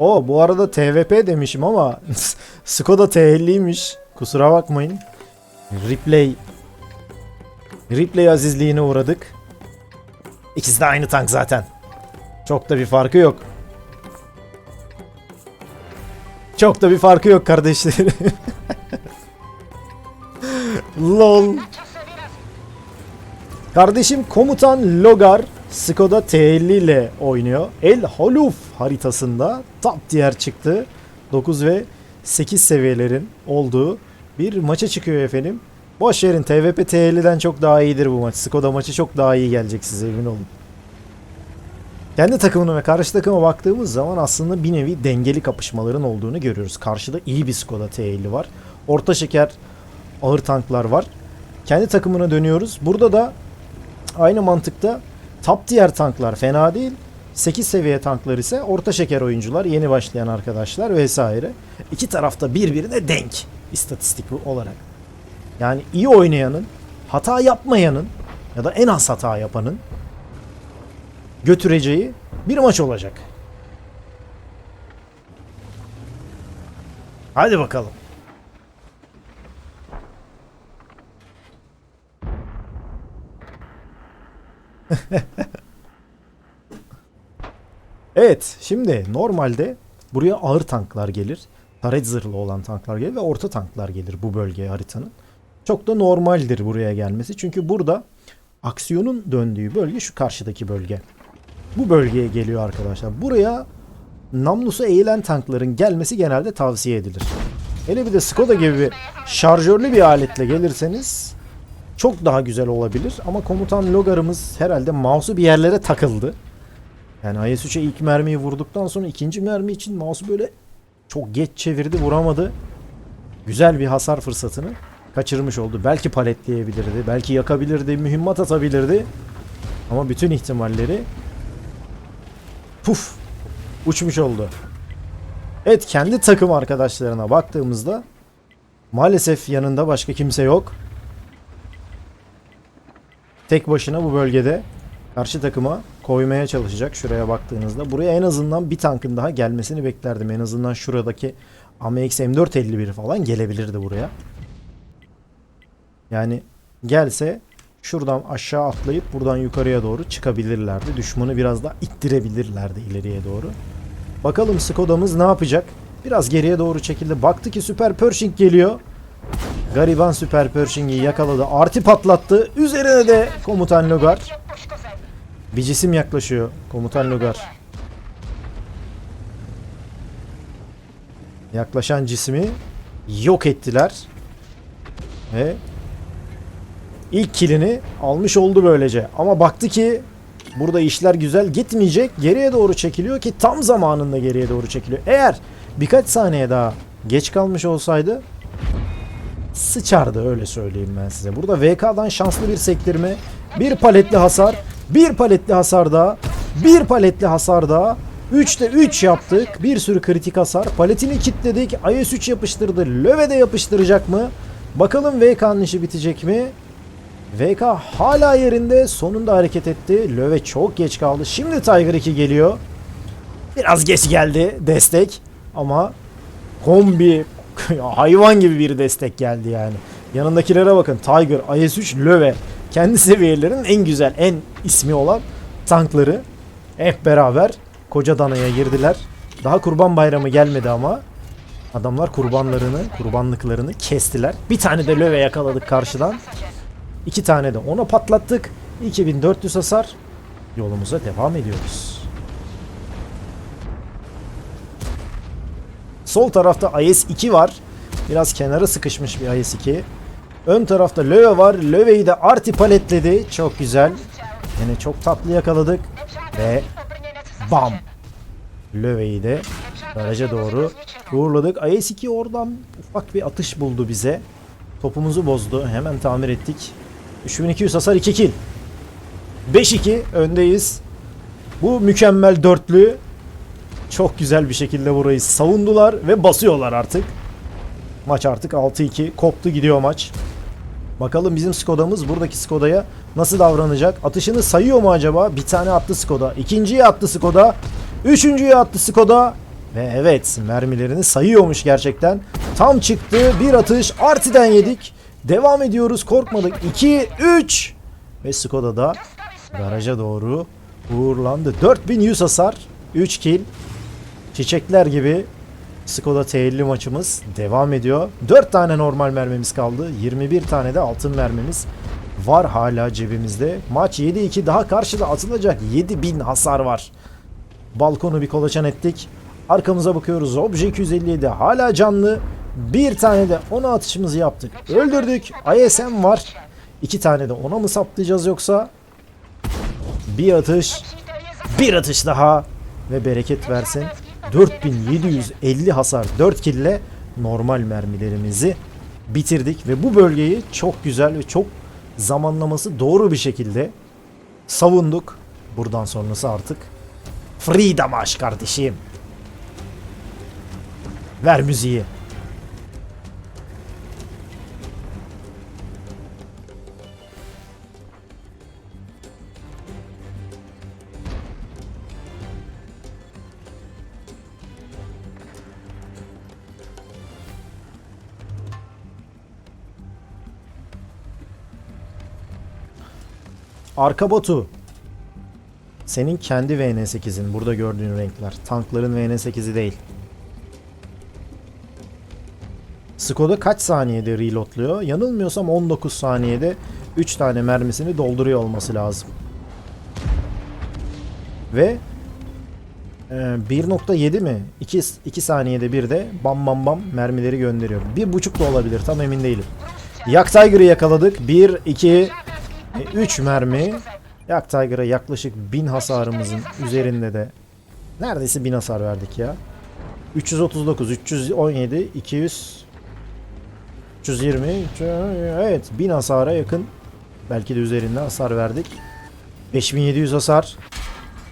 O bu arada TVP demişim ama Skoda T50'ymiş. Kusura bakmayın. Replay Replay azizliğine uğradık. İkisi de aynı tank zaten. Çok da bir farkı yok. Çok da bir farkı yok kardeşlerim. Lol. Kardeşim komutan Logar Skoda T50 ile oynuyor. El Haluf haritasında top tier çıktı. 9 ve 8 seviyelerin olduğu bir maça çıkıyor efendim. Boş verin TVP T50'den çok daha iyidir bu maç. Skoda maçı çok daha iyi gelecek size emin olun. Kendi takımına ve karşı takıma baktığımız zaman aslında bir nevi dengeli kapışmaların olduğunu görüyoruz. Karşıda iyi bir Skoda T50 var. Orta şeker ağır tanklar var. Kendi takımına dönüyoruz. Burada da aynı mantıkta top tier tanklar fena değil. 8 seviye tanklar ise orta şeker oyuncular, yeni başlayan arkadaşlar vesaire. İki tarafta birbirine denk istatistik olarak. Yani iyi oynayanın, hata yapmayanın ya da en az hata yapanın götüreceği bir maç olacak. Hadi bakalım. Evet, şimdi normalde buraya ağır tanklar gelir. Taret zırhlı olan tanklar gelir ve orta tanklar gelir bu bölgeye haritanın. Çok da normaldir buraya gelmesi. Çünkü burada aksiyonun döndüğü bölge şu karşıdaki bölge. Bu bölgeye geliyor arkadaşlar. Buraya namlusu eğilen tankların gelmesi genelde tavsiye edilir. Hele bir de Skoda gibi bir şarjörlü bir aletle gelirseniz çok daha güzel olabilir. Ama komutan Logar'ımız herhalde mouse'u bir yerlere takıldı. Yani IS-3'e ilk mermiyi vurduktan sonra ikinci mermi için mouse'u böyle çok geç çevirdi vuramadı. Güzel bir hasar fırsatını kaçırmış oldu. Belki paletleyebilirdi, belki yakabilirdi, mühimmat atabilirdi. Ama bütün ihtimalleri puf uçmuş oldu. Evet kendi takım arkadaşlarına baktığımızda maalesef yanında başka kimse yok. Tek başına bu bölgede karşı takıma koymaya çalışacak şuraya baktığınızda. Buraya en azından bir tankın daha gelmesini beklerdim. En azından şuradaki AMX M451 falan gelebilirdi buraya. Yani gelse şuradan aşağı atlayıp buradan yukarıya doğru çıkabilirlerdi. Düşmanı biraz daha ittirebilirlerdi ileriye doğru. Bakalım Skoda'mız ne yapacak? Biraz geriye doğru çekildi. Baktı ki Süper Pershing geliyor. Gariban Süper Pershing'i yakaladı. Arti patlattı. Üzerine de Komutan Logar. Bir cisim yaklaşıyor. Komutan Logar. Yaklaşan cismi yok ettiler. Ve ilk kilini almış oldu böylece. Ama baktı ki burada işler güzel gitmeyecek. Geriye doğru çekiliyor ki tam zamanında geriye doğru çekiliyor. Eğer birkaç saniye daha geç kalmış olsaydı sıçardı öyle söyleyeyim ben size. Burada VK'dan şanslı bir sektirme. Bir paletli hasar. Bir paletli hasar daha. Bir paletli hasar daha. 3'te 3 yaptık. Bir sürü kritik hasar. Paletini kilitledik. IS-3 yapıştırdı. Löve de yapıştıracak mı? Bakalım VK'nın işi bitecek mi? VK hala yerinde. Sonunda hareket etti. Löve çok geç kaldı. Şimdi Tiger 2 geliyor. Biraz geç geldi destek. Ama kombi hayvan gibi bir destek geldi yani. Yanındakilere bakın. Tiger, IS-3, Löwe. Kendi seviyelerinin en güzel, en ismi olan tankları hep beraber koca danaya girdiler. Daha kurban bayramı gelmedi ama adamlar kurbanlarını, kurbanlıklarını kestiler. Bir tane de Löwe yakaladık karşıdan. İki tane de ona patlattık. 2400 hasar. Yolumuza devam ediyoruz. Sol tarafta IS-2 var. Biraz kenara sıkışmış bir IS-2. Ön tarafta Löwe var. Löwe'yi de Arti paletledi. Çok güzel. Yine çok tatlı yakaladık. Ve bam. Löwe'yi de garaja doğru uğurladık. IS-2 oradan ufak bir atış buldu bize. Topumuzu bozdu. Hemen tamir ettik. 3200 hasar 2 kill. 5-2 öndeyiz. Bu mükemmel dörtlü çok güzel bir şekilde burayı savundular ve basıyorlar artık. Maç artık 6-2 koptu gidiyor maç. Bakalım bizim Skoda'mız buradaki Skoda'ya nasıl davranacak? Atışını sayıyor mu acaba? Bir tane attı Skoda. İkinciye attı Skoda. Üçüncüye attı Skoda. Ve evet mermilerini sayıyormuş gerçekten. Tam çıktı bir atış Arti'den yedik. Devam ediyoruz korkmadık. 2 3 ve Skoda da garaja doğru uğurlandı. 4100 hasar 3 kill. Çiçekler gibi Skoda T50 maçımız devam ediyor. 4 tane normal mermimiz kaldı. 21 tane de altın mermimiz var hala cebimizde. Maç 7-2 daha karşıda atılacak 7000 hasar var. Balkonu bir kolaçan ettik. Arkamıza bakıyoruz. Obje 257 hala canlı. Bir tane de ona atışımızı yaptık. Öldürdük. ISM var. İki tane de ona mı saplayacağız yoksa? Bir atış. Bir atış daha. Ve bereket versin. 4750 hasar 4 kille normal mermilerimizi bitirdik. Ve bu bölgeyi çok güzel ve çok zamanlaması doğru bir şekilde savunduk. Buradan sonrası artık Free Damaş kardeşim. Ver müziği. Arka botu. Senin kendi VN8'in burada gördüğün renkler. Tankların VN8'i değil. Skoda kaç saniyede reloadluyor? Yanılmıyorsam 19 saniyede 3 tane mermisini dolduruyor olması lazım. Ve e, 1.7 mi? 2, 2 saniyede bir de bam bam bam mermileri gönderiyor. 1.5 da olabilir tam emin değilim. Yak Tiger'ı yakaladık. 1, 2, 3 mermi. Yak Tiger'a yaklaşık 1000 hasarımızın üzerinde de neredeyse 1000 hasar verdik ya. 339, 317, 200 320 evet 1000 hasara yakın belki de üzerinde hasar verdik. 5700 hasar.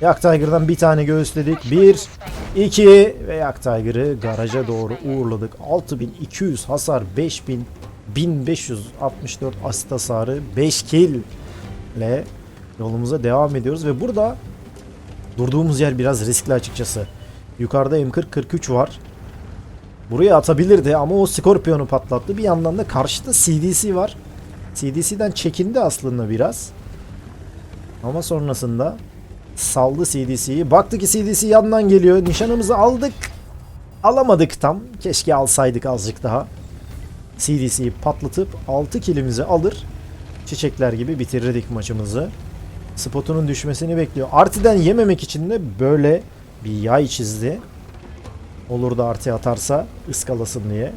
Yak Tiger'dan bir tane göğüsledik. 1 2 ve Yak Tiger'ı garaja doğru uğurladık. 6200 hasar, 5000 1564 asit hasarı, 5 kill ile yolumuza devam ediyoruz ve burada durduğumuz yer biraz riskli açıkçası. Yukarıda M40-43 var. Buraya atabilirdi ama o Scorpion'u patlattı. Bir yandan da karşıda CDC var. CDC'den çekindi aslında biraz. Ama sonrasında saldı CDC'yi. Baktı ki CDC yandan geliyor. Nişanımızı aldık. Alamadık tam. Keşke alsaydık azıcık daha. CDC'yi patlatıp 6 kilimizi alır. Çiçekler gibi bitirirdik maçımızı. Spotunun düşmesini bekliyor. Artiden yememek için de böyle bir yay çizdi. Olur da artı atarsa ıskalasın diye.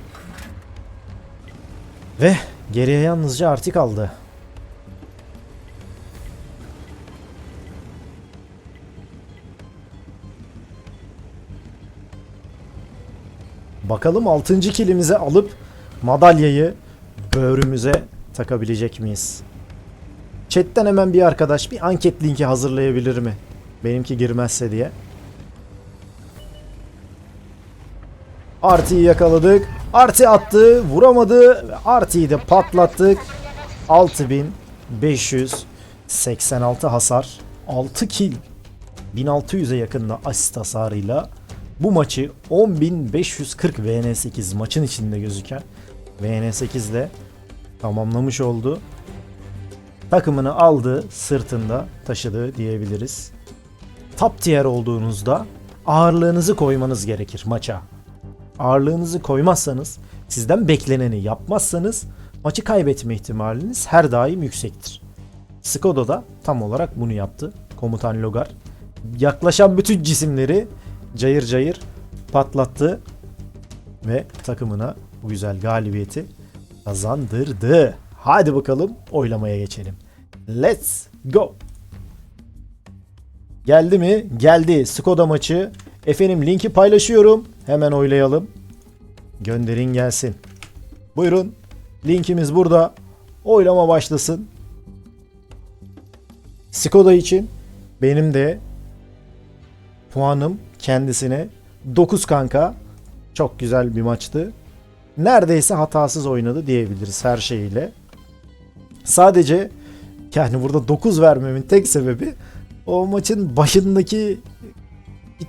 Ve geriye yalnızca artı kaldı. Bakalım 6. kilimizi alıp madalyayı böğrümüze takabilecek miyiz? Chat'ten hemen bir arkadaş bir anket linki hazırlayabilir mi? Benimki girmezse diye. Arti'yi yakaladık. Arti attı, vuramadı Arti'yi de patlattık. 6586 hasar, 6 kill, 1600'e yakında asist hasarıyla bu maçı 10540 VN8 maçın içinde gözüken VN8 ile tamamlamış oldu. Takımını aldı, sırtında taşıdı diyebiliriz. Top tier olduğunuzda ağırlığınızı koymanız gerekir maça. Ağırlığınızı koymazsanız, sizden bekleneni yapmazsanız maçı kaybetme ihtimaliniz her daim yüksektir. Skoda da tam olarak bunu yaptı. Komutan Logar yaklaşan bütün cisimleri cayır cayır patlattı ve takımına bu güzel galibiyeti kazandırdı. Hadi bakalım oylamaya geçelim. Let's go. Geldi mi? Geldi. Skoda maçı. Efendim linki paylaşıyorum. Hemen oylayalım. Gönderin gelsin. Buyurun. Linkimiz burada. Oylama başlasın. Skoda için benim de puanım kendisine 9 kanka. Çok güzel bir maçtı. Neredeyse hatasız oynadı diyebiliriz her şeyiyle. Sadece yani burada 9 vermemin tek sebebi o maçın başındaki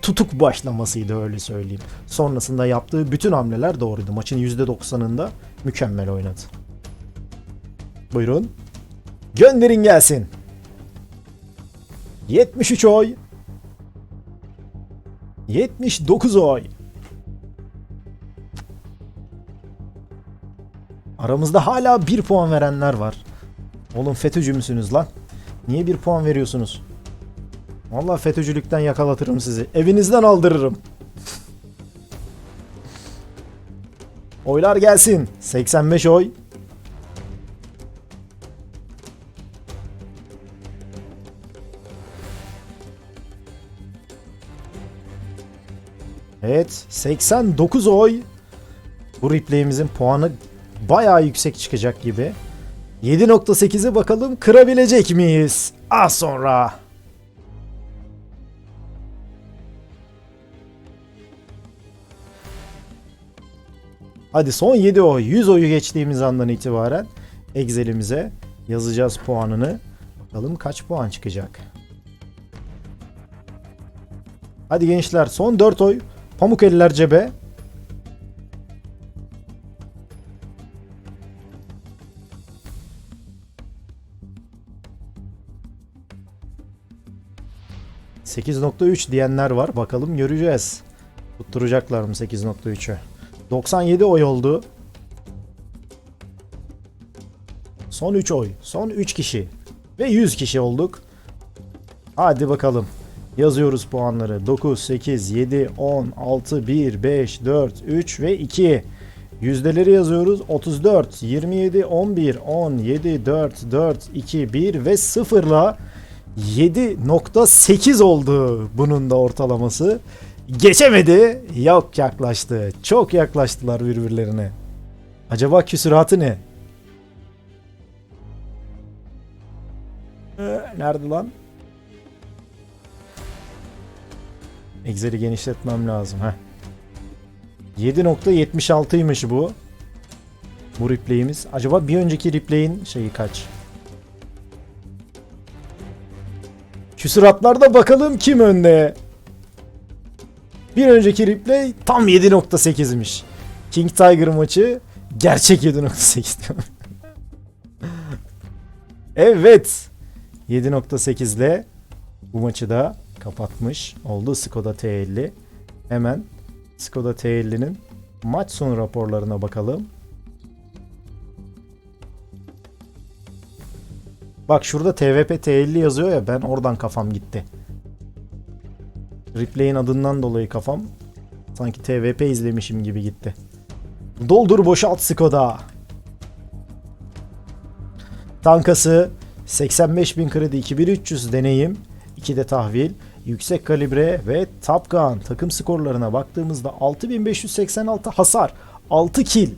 tutuk başlamasıydı öyle söyleyeyim. Sonrasında yaptığı bütün hamleler doğruydu. Maçın %90'ında mükemmel oynadı. Buyurun. Gönderin gelsin. 73 oy. 79 oy. Aramızda hala 1 puan verenler var. Oğlum FETÖ'cü müsünüz lan? Niye 1 puan veriyorsunuz? Vallahi FETÖ'cülükten yakalatırım sizi. Evinizden aldırırım. Oylar gelsin. 85 oy. Evet 89 oy. Bu replay'imizin puanı bayağı yüksek çıkacak gibi. 7.8'i bakalım kırabilecek miyiz? Az sonra. Hadi son 7 oy. 100 oyu geçtiğimiz andan itibaren Excel'imize yazacağız puanını. Bakalım kaç puan çıkacak. Hadi gençler son 4 oy. Pamuk eller cebe. ...8.3 diyenler var. Bakalım göreceğiz. Tutturacaklar mı 8.3'ü? 97 oy oldu. Son 3 oy. Son 3 kişi. Ve 100 kişi olduk. Hadi bakalım. Yazıyoruz puanları. 9, 8, 7, 10, 6, 1, 5, 4, 3 ve 2. Yüzdeleri yazıyoruz. 34, 27, 11, 10, 7, 4, 4, 2, 1 ve 0 ile 7.8 oldu bunun da ortalaması. Geçemedi. Yok yaklaştı. Çok yaklaştılar birbirlerine. Acaba küsuratı ne? Ee, nerede lan? Excel'i genişletmem lazım. Heh. 7.76'ymış bu. Bu replay'imiz. Acaba bir önceki replay'in şeyi kaç? Küsuratlarda bakalım kim önde? Bir önceki replay tam 7.8'miş. King Tiger maçı gerçek 7.8 Evet. 7.8 ile bu maçı da kapatmış oldu Skoda T50. Hemen Skoda T50'nin maç sonu raporlarına bakalım. Bak şurada TVP T50 yazıyor ya ben oradan kafam gitti. Replay'in adından dolayı kafam sanki TVP izlemişim gibi gitti. Doldur boşalt Skoda. Tankası 85.000 kredi 2300 deneyim 2 de tahvil yüksek kalibre ve Top Gun takım skorlarına baktığımızda 6586 hasar 6 kill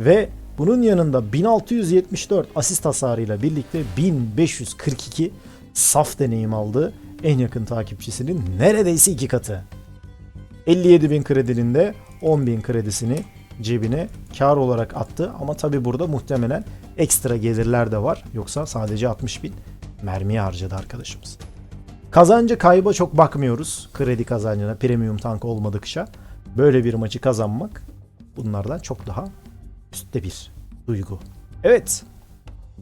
ve bunun yanında 1674 asist hasarıyla birlikte 1542 saf deneyim aldı. En yakın takipçisinin neredeyse iki katı. 57.000 kredinin de 10.000 kredisini cebine kar olarak attı. Ama tabi burada muhtemelen ekstra gelirler de var. Yoksa sadece 60.000 mermiye harcadı arkadaşımız. Kazancı kayba çok bakmıyoruz. Kredi kazancına premium tank olmadıkça böyle bir maçı kazanmak bunlardan çok daha üstte bir duygu. Evet.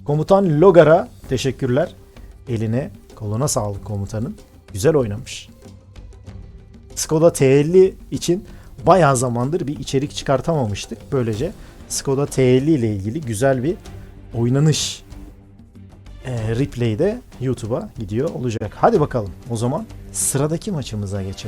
Komutan Logar'a teşekkürler. Eline koluna sağlık komutanın. Güzel oynamış. Skoda T50 için bayağı zamandır bir içerik çıkartamamıştık. Böylece Skoda T50 ile ilgili güzel bir oynanış e, replay de YouTube'a gidiyor olacak. Hadi bakalım o zaman sıradaki maçımıza geçelim.